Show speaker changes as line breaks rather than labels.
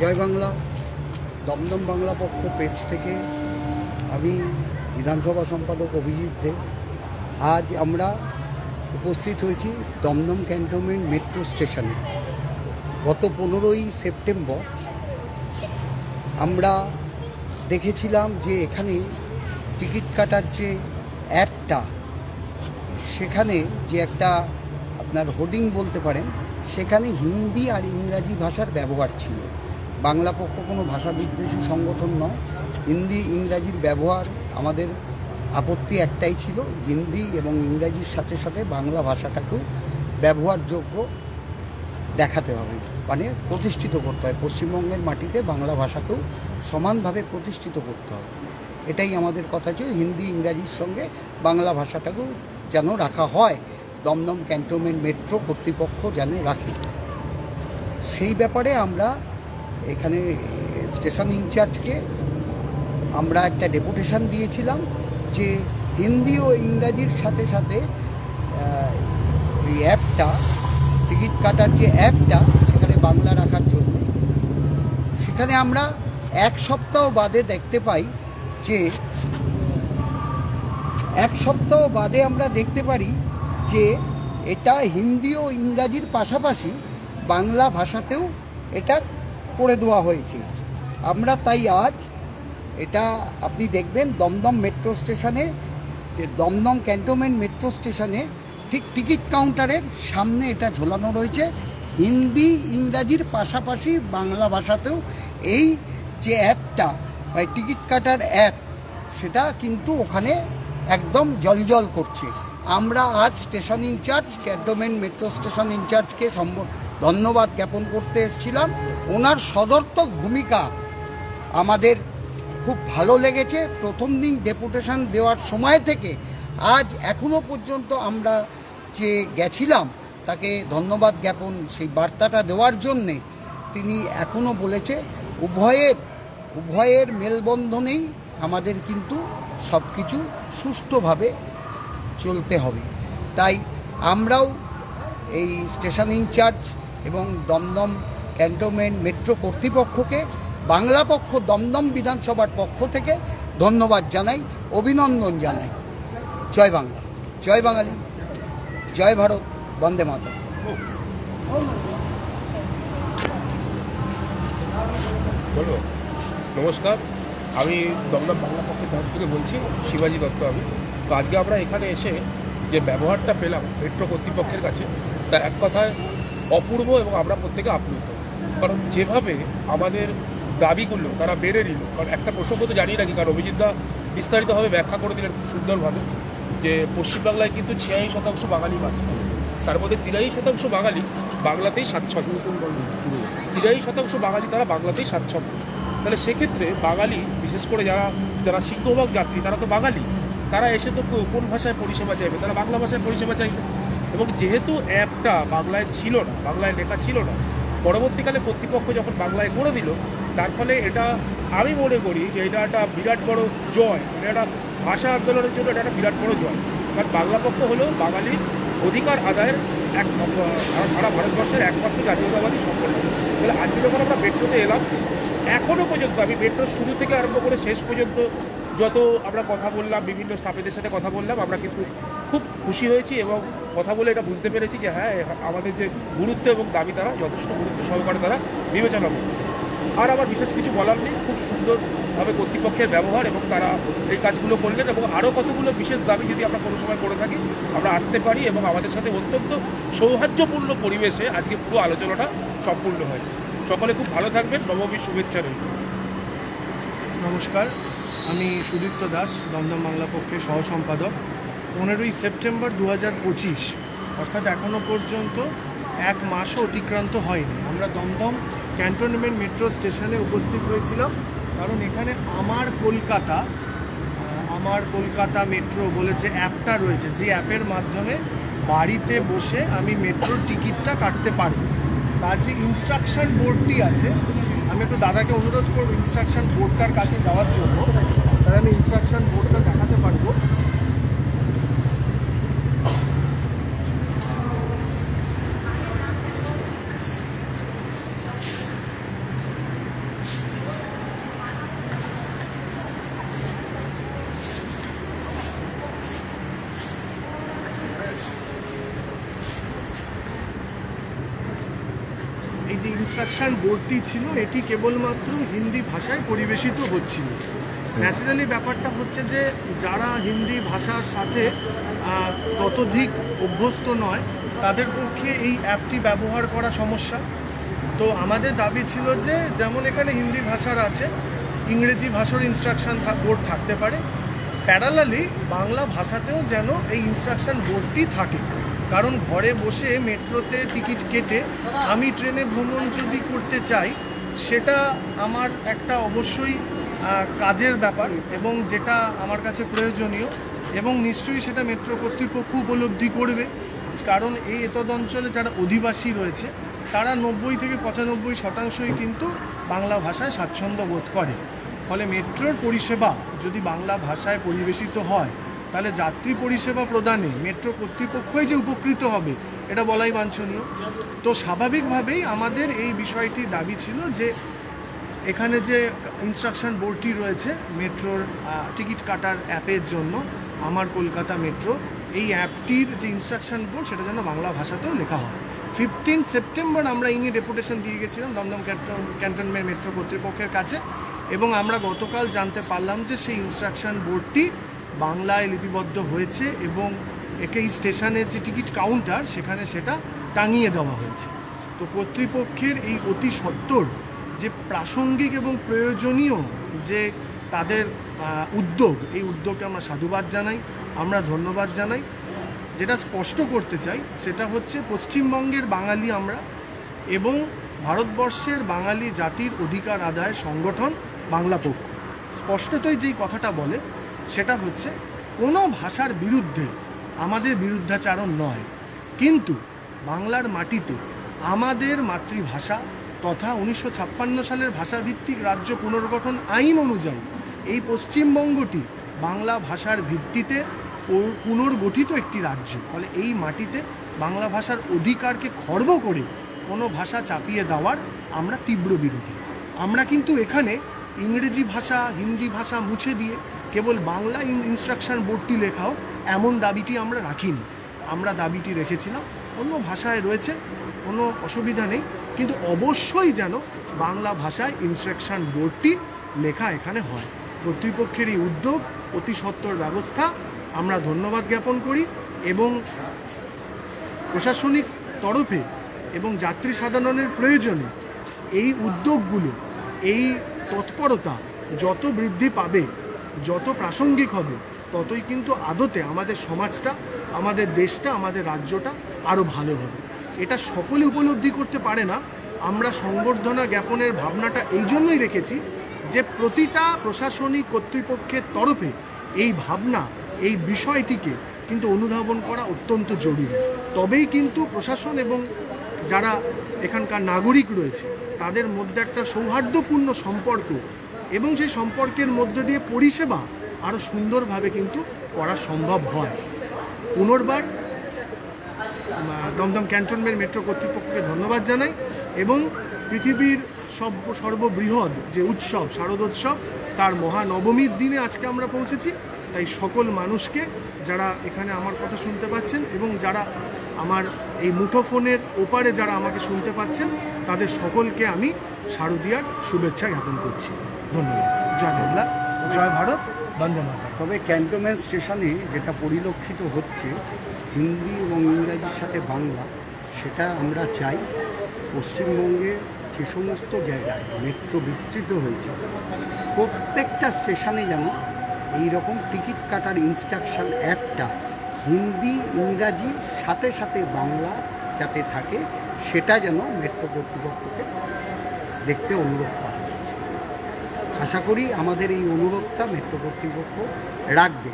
জয় বাংলা, দমদম বাংলা পক্ষ পেজ থেকে আমি বিধানসভা সম্পাদক অভিজিৎ দে। আজ আমরা উপস্থিত হয়েছি দমদম ক্যান্টনমেন্ট মেট্রো স্টেশনে। গত পনেরোই সেপ্টেম্বর আমরা দেখেছিলাম যে এখানে টিকিট কাটার যে অ্যাপটা, সেখানে যে একটা আপনার হোর্ডিং বলতে পারেন, সেখানে হিন্দি আর ইংরাজি ভাষার ব্যবহার ছিল। বাংলা পক্ষ কোনো ভাষা বিদ্বেষী সংগঠন নয়। হিন্দি, ইংরাজির ব্যবহার আমাদের আপত্তি একটাই ছিল, হিন্দি এবং ইংরাজির সাথে সাথে বাংলা ভাষাটাকেও ব্যবহারযোগ্য দেখাতে হবে মানে প্রতিষ্ঠিত করতে হয় পশ্চিমবঙ্গের মাটিতে বাংলা ভাষাকেও সমানভাবে প্রতিষ্ঠিত করতে হবে। এটাই আমাদের কথা ছিল, হিন্দি, ইংরাজির সঙ্গে বাংলা ভাষাটাকেও যেন রাখা হয়। দমদম ক্যান্টনমেন্ট মেট্রো কর্তৃপক্ষ যেন রাখে। সেই ব্যাপারে আমরা এখানে স্টেশন ইনচার্জকে আমরা একটা ডেপুটেশন দিয়েছিলাম যে হিন্দি ও ইংরাজির সাথে সাথে এই অ্যাপটা, টিকিট কাটার যে অ্যাপটা সেখানে বাংলা রাখার জন্য, সেখানে আমরা এক সপ্তাহ বাদে দেখতে পাই যে, এক সপ্তাহ বাদে আমরা দেখতে পারি যে এটা হিন্দি ও ইংরাজির পাশাপাশি বাংলা ভাষাতেও এটা করে দেওয়া হয়েছে। আমরা তাই আজ এটা আপনি দেখবেন দমদম মেট্রো স্টেশনে দমদম ক্যান্টনমেন্ট মেট্রো স্টেশনে ঠিক টিকিট কাউন্টারের সামনে এটা ঝোলানো রয়েছে। হিন্দি, ইংরাজির পাশাপাশি বাংলা ভাষাতেও এই যে অ্যাপটা বা টিকিট কাটার অ্যাপ, সেটা কিন্তু ওখানে একদম জলজল করছে। আমরা আজ station incharge, cantonment metro station ইনচার্জকে সম্ব- ধন্যবাদ জ্ঞাপন করতে এসেছিলাম। ওনার সদর্থক ভূমিকা আমাদের খুব ভালো লেগেছে। প্রথম দিন ডেপুটেশন দেওয়ার সময় থেকে আজ এখনও পর্যন্ত আমরা যে গেছিলাম, তাকে ধন্যবাদ জ্ঞাপন, সেই বার্তাটা দেওয়ার জন্যে তিনি এখনও বলেছে উভয়ের উভয়ের মেলবন্ধনেই আমাদের কিন্তু সব কিছু সুষ্ঠুভাবে চলতে হবে। তাই আমরাও এই স্টেশন ইনচার্জ এবং দমদম ক্যান্টনমেন্ট মেট্রো কর্তৃপক্ষকে, বাংলা পক্ষ দমদম বিধানসভার পক্ষ থেকে ধন্যবাদ জানাই, অভিনন্দন জানাই। জয় বাংলা। জয় বাঙালি। জয় ভারত। বন্দে মাতা
নমস্কার। আমি দমদম বাংলা পক্ষের তরফ থেকে বলছি, শিবাজি দত্ত আমি। তো আজকে আমরা এখানে এসে যে ব্যবহারটা পেলাম, মেট্রো কর্তৃপক্ষের কাছে, তা এক কথায় অপূর্ব এবং আমরা প্রত্যেকে আপ্লুত। কারণ যেভাবে আমাদের দাবিগুলো তারা বেড়ে নিল। কারণ একটা প্রসঙ্গ তো জানিয়ে রাখি, কারণ অভিজিৎদা বিস্তারিতভাবে ব্যাখ্যা করে দিলেন খুব সুন্দরভাবে, যে পশ্চিমবাংলায় কিন্তু ছিয়াশি শতাংশ বাঙালি বাস করে। তার মধ্যে তিরাশি শতাংশ বাঙালি বাংলাতেই স্বাচ্ছন্দ্য। তিরাশি শতাংশ বাঙালি তারা বাংলাতেই স্বাচ্ছন্দ্য। তাহলে সেক্ষেত্রে বাঙালি, বিশেষ করে যারা যারা সিংহভাগ যাত্রী, তারা তো বাঙালি। তারা এসে তো কোন ভাষায় পরিষেবা চাইবে? তারা বাংলা ভাষায় পরিষেবা চাইবে। এবং যেহেতু অ্যাপটা বাংলায় ছিল না, বাংলায় লেখা ছিল না, পরবর্তীকালে কর্তৃপক্ষ যখন বাংলায় করে দিল, তার ফলে এটা আমি মনে করি যে এটা একটা বিরাট বড় জয়, এটা একটা ভাষা আন্দোলনের জন্য এটা একটা বিরাট বড় জয়। কারণ বাংলা পক্ষ হলো বাঙালির অধিকার আদায়ের এক সারা ভারতবর্ষের একমাত্র জাতীয়তাবাদী সম্পর্ক তাহলে আজকে যখন আমরা মেট্রোতে এলাম এখনও পর্যন্ত আমি মেট্রোর শুরু থেকে আরম্ভ করে শেষ পর্যন্ত যত আমরা কথা বললাম, বিভিন্ন স্টাফেদের সাথে কথা বললাম, আমরা কিন্তু খুব খুশি হয়েছি এবং কথা বলে এটা বুঝতে পেরেছি যে হ্যাঁ আমাদের যে গুরুত্ব এবং দাবি তারা, যথেষ্ট গুরুত্ব সহকারে তারা বিবেচনা করছে। আর আমার বিশেষ কিছু বলার নেই, খুব সুন্দরভাবে কর্তৃপক্ষের ব্যবহার এবং তারা এই কাজগুলো করলেন এবং আরও কতগুলো বিশেষ দাবি যদি আমরা কোনো সময় করে থাকি, আমরা আসতে পারি এবং আমাদের সাথে অত্যন্ত সৌহার্দ্যপূর্ণ পরিবেশে আজকে পুরো আলোচনাটা সম্পূর্ণ হয়েছে। সকলে খুব ভালো থাকবেন, নবমীর শুভেচ্ছা রইল।
নমস্কার। আমি সুদীপ্ত দাস, দমদম বাংলা পক্ষের সহ সম্পাদক পনেরোই সেপ্টেম্বর দু হাজার পঁচিশ, অর্থাৎ এখনও পর্যন্ত এক মাসও অতিক্রান্ত হয়নি। আমরা দমদম ক্যান্টনমেন্ট মেট্রো স্টেশনে উপস্থিত হয়েছিলাম, কারণ এখানে আমার কলকাতা আমার কলকাতা মেট্রো বলে যে অ্যাপটা রয়েছে, যে অ্যাপের মাধ্যমে বাড়িতে বসে আমি মেট্রোর টিকিটটা কাটতে পারব। তার যে ইনস্ট্রাকশন বোর্ডটি আছে আমি একটু দাদাকে অনুরোধ করব ইনস্ট্রাকশন বোর্ডটার কাছে যাওয়ার জন্য। তাহলে আমি ইনস্ট্রাকশন বোর্ডটা দেখাতে পারব ইনস্ট্রাকশন বোর্ডটি ছিল, এটি কেবলমাত্র হিন্দি ভাষায় পরিবেশিত হচ্ছিল। ন্যাচারালি ব্যাপারটা হচ্ছে যে, যারা হিন্দি ভাষার সাথে ততোধিক অভ্যস্ত নয়, তাদের পক্ষে এই অ্যাপটি ব্যবহার করা সমস্যা। তো আমাদের দাবি ছিল যে, যেমন এখানে হিন্দি ভাষার আছে, ইংরেজি ভাষার ইনস্ট্রাকশন বোর্ড থাকতে পারে। প্যারালালি বাংলা ভাষাতেও যেন এই ইনস্ট্রাকশন বোর্ডটি থাকে। কারণ ঘরে বসে মেট্রোতে টিকিট কেটে আমি ট্রেনে ভ্রমণ যদি করতে চাই, সেটা আমার একটা অবশ্যই কাজের ব্যাপার এবং যেটা আমার কাছে প্রয়োজনীয় এবং নিশ্চয়ই সেটা মেট্রো কর্তৃপক্ষ উপলব্ধি করবে। কারণ এই এতদ অঞ্চলে যারা অধিবাসী রয়েছে, তারা নব্বই থেকে পঁচানব্বই শতাংশই কিন্তু বাংলা ভাষায় স্বাচ্ছন্দ্য বোধ করে। ফলে মেট্রোর পরিষেবা যদি বাংলা ভাষায় পরিবেশিত হয় তাহলে যাত্রী পরিষেবা প্রদানে মেট্রো কর্তৃপক্ষই যে উপকৃত হবে, এটা বলাই বাঞ্ছনীয়। তো স্বাভাবিকভাবেই আমাদের এই বিষয়টি দাবি ছিল যে এখানে যে ইনস্ট্রাকশন বোর্ডটি রয়েছে মেট্রোর টিকিট কাটার অ্যাপের জন্য, আমার কলকাতা মেট্রো, এই অ্যাপটির যে ইনস্ট্রাকশন বোর্ড, সেটা যেন বাংলা ভাষাতেও লেখা হয়। ফিফটিন সেপ্টেম্বর আমরা এই নিয়ে ডেপুটেশন দিয়ে গেছিলাম দমদম ক্যান্টন, ক্যান্টনমেন্ট মেট্রো কর্তৃপক্ষের কাছে এবং আমরা গতকাল জানতে পারলাম যে সেই ইনস্ট্রাকশন বোর্ডটি বাংলায় লিপিবদ্ধ হয়েছে এবং একে স্টেশনের যে টিকিট কাউন্টার, সেখানে সেটা টাঙিয়ে দেওয়া হয়েছে। তো কর্তৃপক্ষের এই অতি সত্বর যে প্রাসঙ্গিক এবং প্রয়োজনীয় যে তাদের উদ্যোগ, এই উদ্যোগকে আমরা সাধুবাদ জানাই, আমরা ধন্যবাদ জানাই। যেটা স্পষ্ট করতে চাই, সেটা হচ্ছে পশ্চিমবঙ্গের বাঙালি আমরা এবং ভারতবর্ষের বাঙালি জাতির অধিকার আদায় সংগঠন বাংলা পক্ষ স্পষ্টতই যেই কথাটা বলে সেটা হচ্ছে কোনো ভাষার বিরুদ্ধে আমাদের বিরুদ্ধাচারণ নয়। কিন্তু বাংলার মাটিতে আমাদের মাতৃভাষা তথা উনিশশো ছাপ্পান্ন সালের ভাষাভিত্তিক রাজ্য পুনর্গঠন আইন অনুযায়ী এই পশ্চিমবঙ্গটি বাংলা ভাষার ভিত্তিতে পুনর্গঠিত একটি রাজ্য। ফলে এই মাটিতে বাংলা ভাষার অধিকারকে খর্ব করে কোনো ভাষা চাপিয়ে দেওয়ার আমরা তীব্র বিরোধী। আমরা কিন্তু এখানে ইংরেজি ভাষা, হিন্দি ভাষা মুছে দিয়ে কেবল বাংলা ইনস্ট্রাকশন বোর্ডটি লেখাও, এমন দাবিটি আমরা রাখিনি। আমরা দাবিটি রেখেছিলাম। অন্য ভাষায় রয়েছে, কোনো অসুবিধা নেই। কিন্তু অবশ্যই যেন বাংলা ভাষায় ইনস্ট্রাকশন বোর্ডটি লেখা এখানে হয়। কর্তৃপক্ষের এই উদ্যোগ, অতি সত্বর ব্যবস্থা আমরা ধন্যবাদ জ্ঞাপন করি এবং প্রশাসনিক তরফে এবং যাত্রী সাধারণের প্রয়োজনে এই উদ্যোগগুলো, এই তৎপরতা যত বৃদ্ধি পাবে যত প্রাসঙ্গিক হবে, ততই কিন্তু আদতে আমাদের সমাজটা, আমাদের দেশটা, আমাদের রাজ্যটা আরও ভালো হবে। এটা সকলে উপলব্ধি করতে পারে না। আমরা সংবর্ধনা জ্ঞাপনের ভাবনাটা এই জন্যই রেখেছি যে প্রতিটা প্রশাসনিক কর্তৃপক্ষের তরফে এই ভাবনা, এই বিষয়টিকে কিন্তু অনুধাবন করা অত্যন্ত জরুরি। তবেই কিন্তু প্রশাসন এবং যারা এখানকার নাগরিক রয়েছে, তাদের মধ্যে একটা সৌহার্দ্যপূর্ণ সম্পর্ক এবং সেই সম্পর্কের মধ্যে দিয়ে পরিষেবা আরও সুন্দরভাবে কিন্তু করা সম্ভব হয়। পুনর্বার দমদম ক্যান্টনমেন্ট মেট্রো কর্তৃপক্ষকে ধন্যবাদ জানাই এবং পৃথিবীর সব, সর্ববৃহৎ যে উৎসব শারদোৎসব তার মহানবমীর দিনে আজকে আমরা পৌঁছেছি। তাই সকল মানুষকে যারা এখানে আমার কথা শুনতে পাচ্ছেন এবং যারা আমার এই মুঠোফোনের ওপারে যারা আমাকে শুনতে পাচ্ছেন, তাদের সকলকে আমি শারদীয়ার শুভেচ্ছা জ্ঞাপন করছি। ধন্যবাদ জয় বাংলা জয় ভারত, বন্দে মাতা
তবে ক্যান্টনমেন্ট স্টেশনে যেটা পরিলক্ষিত হচ্ছে, হিন্দি এবং ইংরাজির সাথে বাংলা, সেটা আমরা চাই পশ্চিমবঙ্গে যে সমস্ত জায়গায় মেট্রো বিস্তৃত হয়েছে, প্রত্যেকটা স্টেশনে যেন এই রকম টিকিট কাটার ইনস্ট্রাকশন একটা হিন্দি, ইংরাজি, সাথে সাথে বাংলা যাতে থাকে, সেটা যেন মেট্রো কর্তৃপক্ষকে দেখতে অনুরোধ করা আশা করি আমাদের এই অনুরোধটা মেট্রো কর্তৃপক্ষ রাখবে